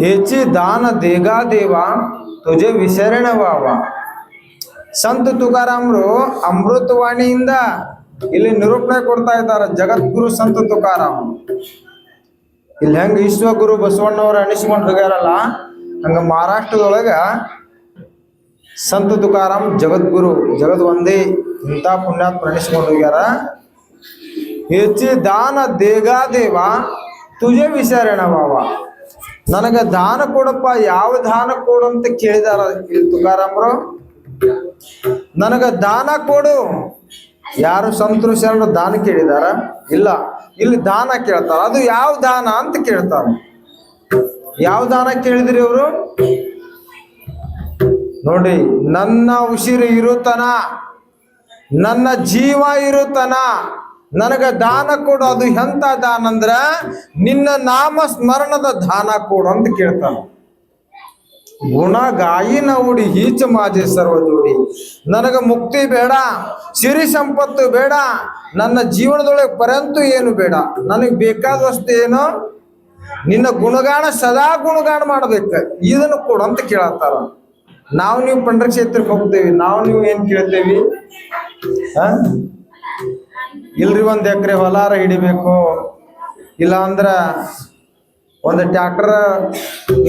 हेची दान देगा देवा तुझे ವಿಸರಣ ವಾವ ಸಂತ ತುಕಾರಾಮ್ರು ಅಮೃತವಾಣಿಯಿಂದ ಇಲ್ಲಿ ನಿರೂಪಣೆ ಕೊಡ್ತಾ ಇದ್ದಾರೆ ಜಗದ್ಗುರು ಸಂತ ತುಕಾರಾಮ್ ಇಲ್ಲಿ ಹೆಂಗ ವಿಶ್ವಗುರು ಬಸವಣ್ಣವ್ರ ಅನಿಸ್ಕೊಂಡು ಹೋಗ್ಯಾರಲ್ಲ ಹಂಗ ಮಹಾರಾಷ್ಟ್ರದೊಳಗ ಸಂತ ತುಕಾರಾಮ್ ಜಗದ್ಗುರು ಜಗದ್ ಒಂದೇ ಇಂಥ ಪುಣ್ಯಾತ್ಮ ಅನಿಸ್ಕೊಂಡು ಹೋಗ್ಯಾರ ಹೆಚ್ಚಿ ದಾನ ದೇಗಾ ದೇವ ತುಜೆ ವಿಚಾರಣ ಬಾವ ನನಗ ದಾನ ಕೊಡಪ್ಪ, ಯಾವ ದಾನ ಕೊಡು ಅಂತ ಕೇಳಿದಾರ ತುಕಾರಾಮ್ರು. ನನಗ ದಾನ ಕೊಡು. ಯಾರು ಸಂತರು ಶರಣರು ದಾನ ಕೇಳಿದಾರ? ಇಲ್ಲ. ಇಲ್ಲಿ ದಾನ ಕೇಳ್ತಾರ. ಅದು ಯಾವ ದಾನ ಅಂತ ಕೇಳ್ತಾರ. ಯಾವ ದಾನ ಕೇಳಿದ್ರಿ ಅವರು? ನೋಡಿ, ನನ್ನ ಉಸಿರು ಇರುತನ ನನ್ನ ಜೀವ ಇರುತನ ನನಗ ದಾನ ಕೊಡು, ಅದು ಎಂತ ದಾನ ಅಂದ್ರ ನಿನ್ನ ನಾಮ ಸ್ಮರಣದ ದಾನ ಕೊಡು ಅಂತ ಕೇಳ್ತಾನ. ಗುಣ ಗಾಯಿನ ಉಡಿ, ಈಚ ಮಾಜಿ ಸರ್ವ ಜೋಡಿ. ನನಗ ಮುಕ್ತಿ ಬೇಡ, ಸಿರಿ ಸಂಪತ್ತು ಬೇಡ, ನನ್ನ ಜೀವನದೊಳಗೆ ಪರಂತು ಏನು ಬೇಡ. ನನಗೆ ಬೇಕಾದಷ್ಟು ಏನು? ನಿನ್ನ ಗುಣಗಾನ ಸದಾ ಗುಣಗಾನ ಮಾಡ್ಬೇಕು. ಇದನ್ನು ಕೊಡು ಅಂತ ಕೇಳತ್ತಾರ. ನಾವು ನೀವು ಪಂಡ್ರ ಕ್ಷೇತ್ರಕ್ಕೆ ಹೋಗ್ತೇವಿ. ನಾವು ನೀವು ಏನ್ ಕೇಳ್ತೇವಿ? ಇಲ್ರಿ ಒಂದ್ ಎಕರೆ ಹೊಲಾರ ಹಿಡಿಬೇಕು. ಇಲ್ಲ ಅಂದ್ರ ಒಂದು ಟ್ರ್ಯಾಕ್ಟರ್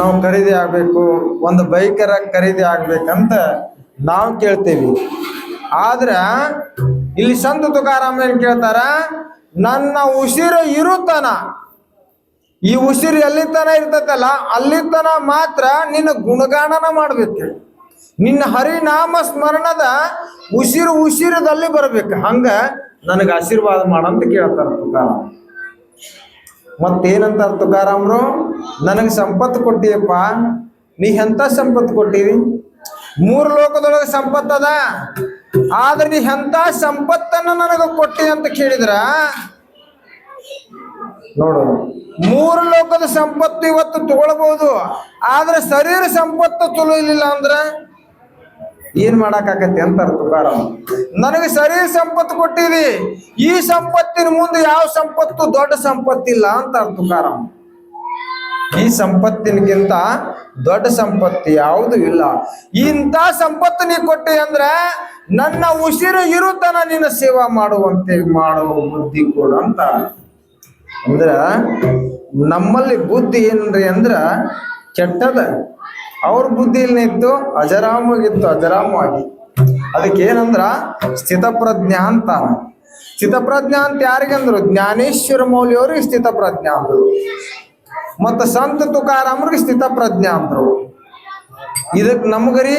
ನಾವು ಖರೀದಿ ಆಗ್ಬೇಕು, ಒಂದು ಬೈಕರ ಖರೀದಿ ಆಗ್ಬೇಕಂತ ನಾವು ಕೇಳ್ತೇವಿ. ಆದ್ರ ಇಲ್ಲಿ ಸಂತ ತುಕಾರಾಮ ಏನ್ ಕೇಳ್ತಾರ? ನನ್ನ ಉಸಿರು ಇರುತ್ತನ. ಈ ಉಸಿರು ಎಲ್ಲಿತನ ಇರ್ತೈತಲ್ಲ ಅಲ್ಲಿ ತನ ಮಾತ್ರ ನಿನ್ನ ಗುಣಗಾನನ ಮಾಡ್ಬೇಕು. ನಿನ್ನ ಹರಿನಾಮ ಸ್ಮರಣದ ಉಸಿರು ಉಸಿರದಲ್ಲಿ ಬರ್ಬೇಕು. ಹಂಗ ನನಗೆ ಆಶೀರ್ವಾದ ಮಾಡಂತ ಕೇಳ್ತಾರ ತುಕಾರಾಮ್. ಮತ್ತೇನಂತಾರ ತುಕಾರಾಮ್ರು? ನನಗೆ ಸಂಪತ್ತು ಕೊಟ್ಟಿಯಪ್ಪ. ನೀ ಎಂತ ಸಂಪತ್ತು ಕೊಟ್ಟಿರಿ ಮೂರು ಲೋಕದೊಳಗೆ ಸಂಪತ್ತದ ಆದ್ರೆ ನೀ ಎಂತ ಸಂಪತ್ತನ್ನ ನನಗೆ ಕೊಟ್ಟಿ ಅಂತ ಕೇಳಿದ್ರ? ನೋಡು, ಮೂರು ಲೋಕದ ಸಂಪತ್ತು ಇವತ್ತು ತಗೊಳ್ಬಹುದು ಆದ್ರೆ ಶರೀರ ಸಂಪತ್ತು ಚಲೋ ಇಲ್ಲಿಲ್ಲ ಅಂದ್ರ? ಏನ್ ಮಾಡಕ್ಕಾಗತ್ತೆ ಅಂತಾರ ತುಕಾರಾಮ್? ನನಗೆ ಸರಿ ಸಂಪತ್ತು ಕೊಟ್ಟಿದಿ. ಈ ಸಂಪತ್ತಿನ ಮುಂದೆ ಯಾವ ಸಂಪತ್ತು ದೊಡ್ಡ ಸಂಪತ್ತಿಲ್ಲ ಅಂತಾರ ತುಕಾರಾಮ್. ಈ ಸಂಪತ್ತಿನಗಿಂತ ದೊಡ್ಡ ಸಂಪತ್ತು ಯಾವುದು ಇಲ್ಲ. ಇಂಥ ಸಂಪತ್ತು ನೀ ಕೊಟ್ಟಿ ಅಂದ್ರೆ ನನ್ನ ಉಸಿರು ಇರುತನ ನಿನ್ನ ಸೇವಾ ಮಾಡುವಂತೆ ಮಾಡುವ ಬುದ್ಧಿ ಕೂಡ ಅಂತ. ಅಂದ್ರ ನಮ್ಮಲ್ಲಿ ಬುದ್ಧಿ ಏನ್ರಿ ಅಂದ್ರ ಕೆಟ್ಟದ. ಅವ್ರ ಬುದ್ಧಿ ಇತ್ತು ಅಜರಾಮವಾಗಿತ್ತು, ಅಜರಾಮವಾಗಿ. ಅದಕ್ಕೆ ಏನಂದ್ರ ಸ್ಥಿತಪ್ರಜ್ಞಾ ಅಂತ. ಸ್ಥಿತಪ್ರಜ್ಞಾ ಅಂತ ಯಾರಿಗಂದ್ರು? ಜ್ಞಾನೇಶ್ವರ ಮೌಲ್ಯವ್ರಿಗೆ ಸ್ಥಿತಪ್ರಜ್ಞಾ ಅಂದ್ರು. ಮತ್ತ ಸಂತ ತುಕಾರಾಮ್ರಿಗೆ ಸ್ಥಿತಪ್ರಜ್ಞಾ ಅಂದ್ರು. ಇದಕ್ ನಮ್ಗರಿ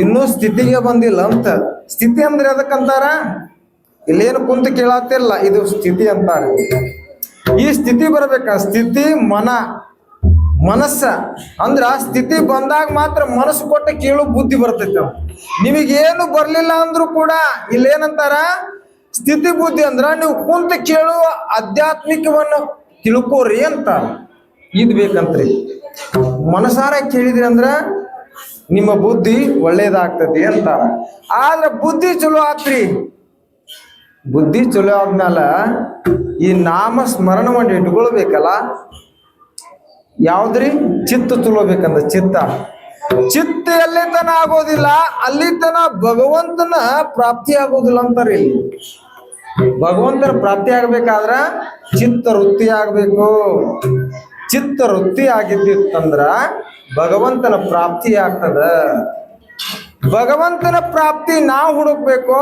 ಇನ್ನೂ ಸ್ಥಿತಿಗೆ ಬಂದಿಲ್ಲ ಅಂತ. ಸ್ಥಿತಿ ಅಂದ್ರೆ ಅದಕ್ಕಂತಾರ ಇಲ್ಲೇನು ಕುಂತು ಕೇಳತ್ತಿಲ್ಲ ಇದು ಸ್ಥಿತಿ ಅಂತಾರೆ. ಈ ಸ್ಥಿತಿ ಬರ್ಬೇಕ. ಸ್ಥಿತಿ, ಮನ. ಮನಸ್ಸ. ಅಂದ್ರ ಸ್ಥಿತಿ ಬಂದಾಗ ಮಾತ್ರ ಮನಸ್ಸು ಕೊಟ್ಟ ಕೇಳು ಬುದ್ಧಿ ಬರ್ತೈತೆ ಅವ್. ನಿಮಗೇನು ಬರ್ಲಿಲ್ಲ ಅಂದ್ರೂ ಕೂಡ ಇಲ್ಲೇನಂತಾರ? ಸ್ಥಿತಿ ಬುದ್ಧಿ ಅಂದ್ರ ನೀವು ಕುಂತ ಕೇಳು ಆಧ್ಯಾತ್ಮಿಕವನ್ನು ತಿಳ್ಕೋರಿ ಅಂತ. ಇದ್ ಬೇಕಂತ್ರಿ. ಮನಸಾರ ಕೇಳಿದ್ರಿ ಅಂದ್ರ ನಿಮ್ಮ ಬುದ್ಧಿ ಒಳ್ಳೇದಾಗ್ತತಿ ಅಂತಾರ ಆದ್ರ ಬುದ್ಧಿ ಚಲೋ ಆತ್ರಿ. ಬುದ್ಧಿ ಚಲೋ ಆದ್ಮೇಲೆ ಈ ನಾಮ ಸ್ಮರಣವನ್ನು ಇಟ್ಕೊಳ್ಬೇಕಲ್ಲ. ಯಾವ್ದ್ರಿ? ಚಿತ್ತ ಚಲೋಬೇಕಂದ ಚಿತ್ತ. ಚಿತ್ತ ಎಲ್ಲಿ ತನ ಆಗೋದಿಲ್ಲ, ಅಲ್ಲಿ ತನ ಭಗವಂತನ ಪ್ರಾಪ್ತಿ ಆಗೋದಿಲ್ಲ ಅಂತಾರೆ ಇಲ್ಲಿ. ಭಗವಂತನ ಪ್ರಾಪ್ತಿ ಆಗ್ಬೇಕಾದ್ರ ಚಿತ್ತ ವೃತ್ತಿ ಆಗ್ಬೇಕು. ಚಿತ್ತ ವೃತ್ತಿ ಆಗಿದ್ದಿತ್ತಂದ್ರ ಭಗವಂತನ ಪ್ರಾಪ್ತಿ ಆಗ್ತದ. ಭಗವಂತನ ಪ್ರಾಪ್ತಿ ನಾವು ಹುಡುಕ್ಬೇಕು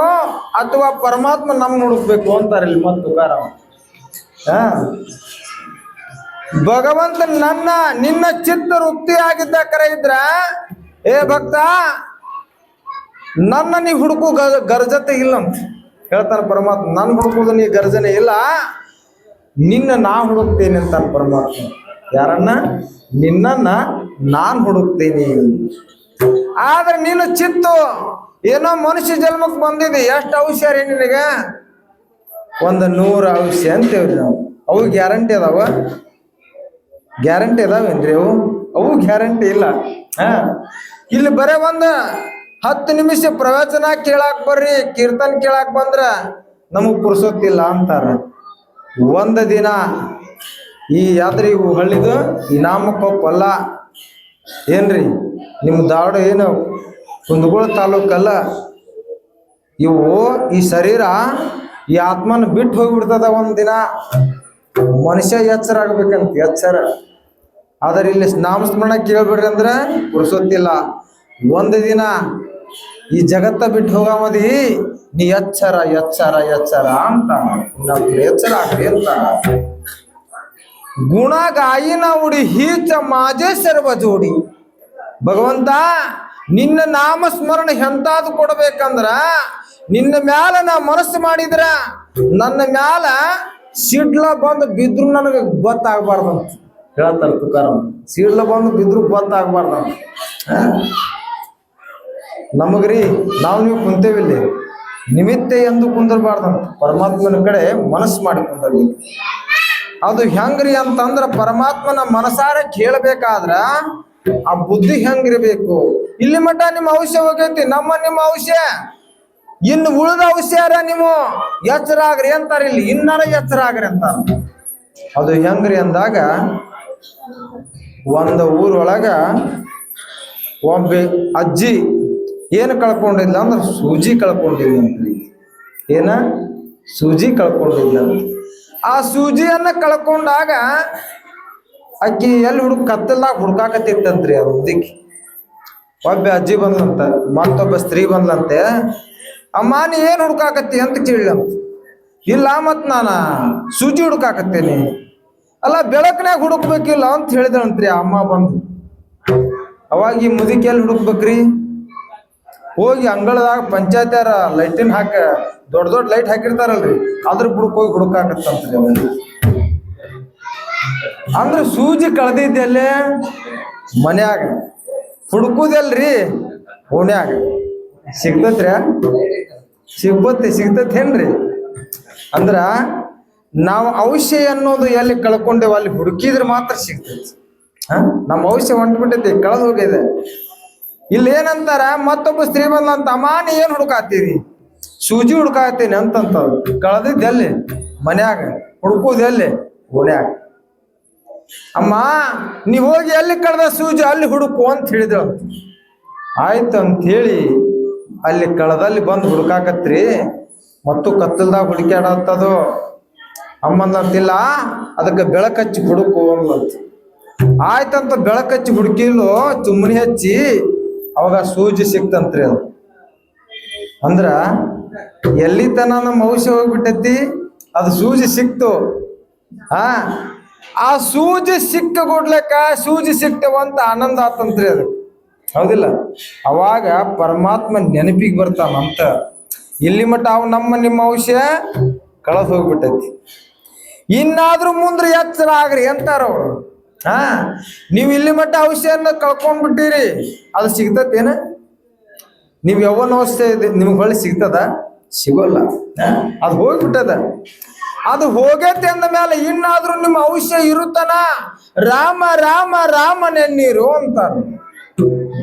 ಅಥವಾ ಪರಮಾತ್ಮ ನಮ್ ಹುಡುಕ್ಬೇಕು ಅಂತಾರೆ ಇಲ್ಲಿ ಮತ್ತು ತುಕಾರಾಮ ಭಗವಂತ ನನ್ನ, ನಿನ್ನ ಚಿತ್ತ ವೃತ್ತಿ ಆಗಿದ್ದ ಕರೆ ಇದ್ರ, ಏ ಭಕ್ತ, ನನ್ನ ನೀ ಹುಡುಕು ಗರ್ಜತೆ ಇಲ್ಲ ಅಂತ ಹೇಳ್ತಾನೆ ಪರಮಾತ್ಮ. ನನ್ನ ಹುಡುಕುದು ನೀ ಗರ್ಜನೆ ಇಲ್ಲ, ನಿನ್ನ ನಾ ಹುಡುಕ್ತೇನೆ ಅಂತಾನೆ ಪರಮಾತ್ಮ. ಯಾರನ್ನ? ನಿನ್ನನ್ನ ನಾನ್ ಹುಡುಕ್ತೇನೆ. ಆದ್ರೆ ನಿನ್ನ ಚಿತ್ತು ಏನೋ ಮನುಷ್ಯ ಜನ್ಮಕ್ಕೆ ಬಂದಿದೆ, ಎಷ್ಟು ಔಷಧ ರೀ ನಿನಗೆ? ಒಂದು ನೂರು ಔಷಧ ಅಂತೇವ್ರಿ ನಾವು. ಅವು ಗ್ಯಾರಂಟಿ ಅದಾವ. ಗ್ಯಾರಂಟಿ ಅದಾವೇನ್ರಿ ಅವು? ಅವು ಗ್ಯಾರಂಟಿ ಇಲ್ಲ. ಹಾ. ಇಲ್ಲಿ ಬರೇ ಒಂದ ಹತ್ತು ನಿಮಿಷ ಪ್ರವಚನ ಕೇಳಾಕ್ ಬರ್ರಿ, ಕೀರ್ತನ್ ಕೇಳಾಕ್ ಬಂದ್ರ ನಮಗ್ ಪುರ್ಸೊತ್ತಿಲ್ಲ ಅಂತಾರ. ಒಂದ ದಿನ ಈ ಯಾತ್ರೆ ಇವು ಹಳ್ಳಿದು ಈ ನಾಮಕೊಪ್ಪಲ್ಲ ಏನ್ರಿ? ನಿಮ್ಮ ದಾಡ ಏನು ಕುಂದಗೋಳ ತಾಲೂಕಲ್ಲ? ಇವು ಈ ಶರೀರ ಈ ಆತ್ಮನ ಬಿಟ್ಟು ಹೋಗ್ಬಿಡ್ತದ ಒಂದ್ ದಿನ. ಮನುಷ್ಯ ಎಚ್ಚರ ಆಗ್ಬೇಕಂತ, ಎಚ್ಚರ. ಆದ್ರೆ ಇಲ್ಲಿ ನಾಮಸ್ಮರಣ ಕೇಳ್ಬಿಡ್ರಿ ಅಂದ್ರೆ ಪುರುಸೊತ್ತಿಲ್ಲ. ಒಂದು ದಿನ ಈ ಜಗತ್ತ ಬಿಟ್ಟು ಹೋಗಮದಿ ನೀ ಎಚ್ಚರ ಎಚ್ಚರ ಎಚ್ಚರ ಅಂತ ಎಚ್ಚರ ಆಗ್ರಿ ಅಂತ ಗುಣ ಗಾಯಿನ ಉಡಿ ಹೀಚ ಮಾಜೆ ಸರ್ವ ಜೋಡಿ. ಭಗವಂತ, ನಿನ್ನ ನಾಮ ಸ್ಮರಣೆ ಎಂತಾದ್ ಕೊಡ್ಬೇಕಂದ್ರ ನಿನ್ನ ಮ್ಯಾಲ ನಾ ಮನಸ್ಸು ಮಾಡಿದ್ರ ನನ್ನ ಮ್ಯಾಲ ಸಿಡ್ಲ ಬಂದು ಬಿದ್ರು ನನಗೆ ಗೊತ್ತಾಗಬಾರ್ದಂತ. ಹೇಳ್ತಾರ ತುಕಾರ ಸೀಡ್ಲ ಬಂದು ಬಿದ್ರು ಗೊತ್ತಾಗಬಾರ್ದಂತ ನಮಗ್ರಿ, ನಾವು ನೀವು ಕುಂತೇವಿಲ್ಲಿ ನಿಮಿತ್ತ ಎಂದು ಕುಂದಿರ್ಬಾರ್ದಂತ. ಪರಮಾತ್ಮನ ಕಡೆ ಮನಸ್ಸು ಮಾಡಿ ಕುಂದಿರ್ಬೇಕು ಅದು ಹೆಂಗ್ರಿ ಅಂತಂದ್ರ ಪರಮಾತ್ಮನ ಮನಸಾರ ಕೇಳಬೇಕಾದ್ರ ಆ ಬುದ್ಧಿ ಹೆಂಗಿರ್ಬೇಕು? ಇಲ್ಲಿ ಮಟ್ಟ ನಿಮ್ಮ ಔಷಧ ಹೋಗೈತಿ, ನಮ್ಮ ನಿಮ್ಮ ಔಷಧ. ಇನ್ನು ಉಳಿದ ಔಷಧ ನೀವು ಎಚ್ಚರ ಆಗ್ರಿ ಅಂತಾರ ಇಲ್ಲಿ. ಇನ್ನಾರ ಎಚ್ಚರ ಆಗ್ರಿ ಅಂತಾರ. ಅದು ಹೆಂಗ್ರಿ ಅಂದಾಗ ಒಂದು ಊರೊಳಗ ಒಬ್ಬ ಅಜ್ಜಿ ಏನು ಕಳ್ಕೊಂಡಿಲ್ಲ ಅಂದ್ರೆ ಸೂಜಿ ಕಳ್ಕೊಂಡಿಲ್ಲ ಅಂತ ಏನ? ಸೂಜಿ ಕಳ್ಕೊಂಡಿಲ್ಲ ಅಂತ. ಆ ಸೂಜಿಯನ್ನ ಕಳ್ಕೊಂಡಾಗ ಅಕ್ಕಿ ಎಲ್ಲಿ ಹುಡುಕ್ ಕತ್ತಲ್ದಾಗ ಹುಡ್ಕಾಕತ್ತಿತ್ತಂತ್ರಿ ಅದಕ್ಕೆ ಒಬ್ಬ ಅಜ್ಜಿ ಬಂದ್ಲಂತ, ಮತ್ತೊಬ್ಬ ಸ್ತ್ರೀ ಬಂದ್ಲಂತೆ, ಅಮ್ಮ, ನೀ ಏನು ಹುಡ್ಕಾಕತ್ತಿ? ಅಂತ ಕೇಳಿಲಂತ. ಇಲ್ಲ ಮತ್ ನಾನು, ಸೂಜಿ ಹುಡ್ಕಾಕತ್ತೇನಿ. ಅಲ್ಲ ಬೆಳಕನ್ಯಾಗ ಹುಡುಕ್ಬೇಕಿಲ್ಲ ಅಂತ ಹೇಳಿದಳಂತ್ರಿ ಅಮ್ಮ ಬಂದು. ಅವಾಗ ಈ ಮುದುಕಿ ಎಲ್ಲಿ ಹುಡುಕ್ಬೇಕ್ರಿ? ಹೋಗಿ ಅಂಗಳದಾಗ ಪಂಚಾಯತ್ಯಾರ ಲೈಟಿನ್ ಹಾಕ, ದೊಡ್ಡ ದೊಡ್ಡ ಲೈಟ್ ಹಾಕಿರ್ತಾರಲ್ರಿ. ಅದ್ರ ಬುಡಕ್ ಹೋಗಿ ಹುಡುಕಾಕತ್ತಂತ್ರಿ ಅವನು ಅಂದ್ರೆ ಸೂಜಿ ಕಳ್ದಿದ್ದೆಲ್ಲೇ ಮನ್ಯಾಗ. ಹುಡುಕುದಲ್ರಿ ಓಣ್ಯಾಗ. ಸಿಗ್ತತ್ರ ಸಿಗ್ಬತ್ತೆ ಸಿಗ್ತತೇನ್ರಿ ಅಂದ್ರ ನಾವು ಔಷಧ ಅನ್ನೋದು ಎಲ್ಲಿ ಕಳ್ಕೊಂಡೇವ, ಅಲ್ಲಿ ಹುಡುಕಿದ್ರೆ ಮಾತ್ರ ಸಿಗ್ತೈತಿ ನಮ್ಮ ಔಷಧ ಹೊಂಟ್ಬಿಟ್ಟೈತಿ, ಕಳೆದು ಹೋಗಿದೆ. ಇಲ್ಲಿ ಏನಂತಾರ ಮತ್ತೊಬ್ಬ ಸ್ತ್ರೀ ಬಂದಂತ ಅಮ್ಮ ಏನು ಏನ್ ಹುಡುಕಾತೀರಿ? ಸೂಜಿ ಹುಡುಕಾತೀನಿ ಅಂತಂತ ಕಳೆದಿದ್ದು ಎಲ್ಲಿ? ಮನ್ಯಾಗ. ಹುಡುಕುದು ಎಲ್ಲಿ? ಓಣ್ಯಾಗ. ಅಮ್ಮ ನೀ ಹೋಗಿ ಎಲ್ಲಿ ಕಳೆದ ಸೂಜಿ, ಅಲ್ಲಿ ಹುಡುಕು ಅಂತ ಹೇಳಿದಳು. ಆಯ್ತು ಅಂತ ಹೇಳಿ, ಅಲ್ಲಿ ಕಳದಲ್ಲಿ ಬಂದು ಹುಡುಕಾಕತ್ರಿ. ಮತ್ತು ಕತ್ತಲ್ದಾಗ ಹುಡುಕ್ಯಾಡತ್ತದು ಅಮ್ಮಂದಂತಿಲ್ಲ ಅದಕ್ಕೆ ಬೆಳಕಚ್ಚಿ ಹುಡುಕು ಅಂತ ಆಯ್ತಂತ ಬೆಳಕಚ್ಚಿ ಹುಡುಕಿಲು ಚುಮ್ಮನಿ ಹಚ್ಚಿ, ಅವಾಗ ಸೂಜಿ ಸಿಕ್ತಂತ್ರಿ ಅದು. ಅಂದ್ರ ಎಲ್ಲಿ ತನ ನಮ್ಮ ಔಷಧ ಹೋಗ್ಬಿಟ್ಟೈತಿ? ಅದು ಸೂಜಿ ಸಿಕ್ತು. ಆ ಆ ಸೂಜಿ ಸಿಕ್ಕ ಕೊಡ್ಲಕ್ಕ ಸೂಜಿ ಸಿಕ್ತವಂತ ಆನಂದ ಆತಂತ್ರಿ ಅದು. ಹೌದಿಲ್ಲ? ಅವಾಗ ಪರಮಾತ್ಮ ನೆನಪಿಗೆ ಬರ್ತಾನಂತ. ಇಲ್ಲಿ ಮಟ್ಟ ಅವ್ ನಮ್ಮ ನಿಮ್ಮ ಔಷಧ ಕಳೆದು ಹೋಗ್ಬಿಟ್ಟೈತಿ. ಇನ್ನಾದ್ರೂ ಮುಂದ್ರೆ ಎಚ್ಚರ ಆಗ್ರಿ ಅಂತಾರ ಅವ್ರು. ಹಾ, ನೀವು ಇಲ್ಲಿ ಮಟ್ಟ ಔಷಧಿಯನ್ನ ಕಳ್ಕೊಂಡ್ಬಿಟ್ಟಿರಿ, ಅದು ಸಿಗ್ತತೇನ ನೀವು ಯಾವನ ಔಷಧ, ನಿಮ್ಗೆ ಹೊಳ್ಳಿ ಸಿಗ್ತದ? ಸಿಗೋಲ್ಲ? ಅದು ಹೋಗ್ಬಿಟ್ಟದ. ಅದು ಹೋಗೈತೆ ಅಂದ ಮೇಲೆ ಇನ್ನಾದ್ರೂ ನಿಮ್ಮ ಔಷಧ ಇರುತ್ತನ? ರಾಮ ರಾಮ ರಾಮನೆನ್ನೀರು ಅಂತಾರ.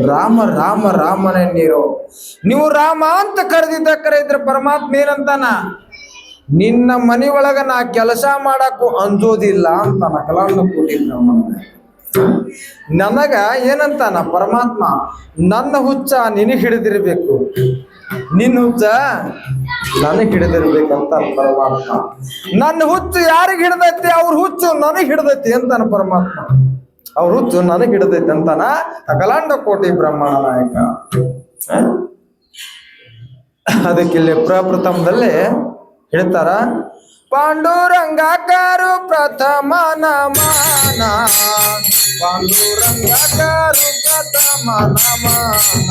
ರಾಮ ರಾಮ ರಾಮನೆನ್ನೀರು ನೀವು ರಾಮ ಅಂತ ಕರೆದಿದ್ದ ಕರೆಯಿದ್ರೆ ಪರಮಾತ್ಮ ಏನಂತಾನ? ನಿನ್ನ ಮನೆ ಒಳಗ ನಾ ಕೆಲಸ ಮಾಡಕ್ಕೂ ಅಂಜೋದಿಲ್ಲ ಅಂತ ಕಲಾಂಡ ಕೂಟಿದ್ದ ನನಗ ಏನಂತಾನ ಪರಮಾತ್ಮ, ನನ್ನ ಹುಚ್ಚ ನಿನಗೆ ಹಿಡಿದಿರ್ಬೇಕು. ನಿನ್ನ ಹುಚ್ಚ ನನಗೆ ಹಿಡಿದಿರ್ಬೇಕಂತ ಪರಮಾತ್ಮ. ನನ್ನ ಹುಚ್ಚು ಯಾರಿಗೆ ಹಿಡ್ದೈತಿ? ಅವ್ರ ಹುಚ್ಚು ನನಗೆ ಹಿಡ್ದೈತಿ ಅಂತಾನ ಪರಮಾತ್ಮ. ಅವ್ರ ಹುಚ್ಚು ನನಗೆ ಹಿಡ್ದೈತಿ ಅಂತಾನ ಕಲಾಂಡ ಕೋಟಿ ಬ್ರಹ್ಮಣ ನಾಯಕ ಅದಕ್ಕೆ ಅದಕ್ಕಿಲ್ಲಿ ಪ್ರಪ್ರಥಮದಲ್ಲಿ ಹೇಳ್ತಾರ ಪಾಂಡುರಂಗಾಕಾರು ಪ್ರಥಮ ನಮನ ಪಾಂಡುರಂಗಾಕಾರು ಪ್ರಥಮ ನಮನ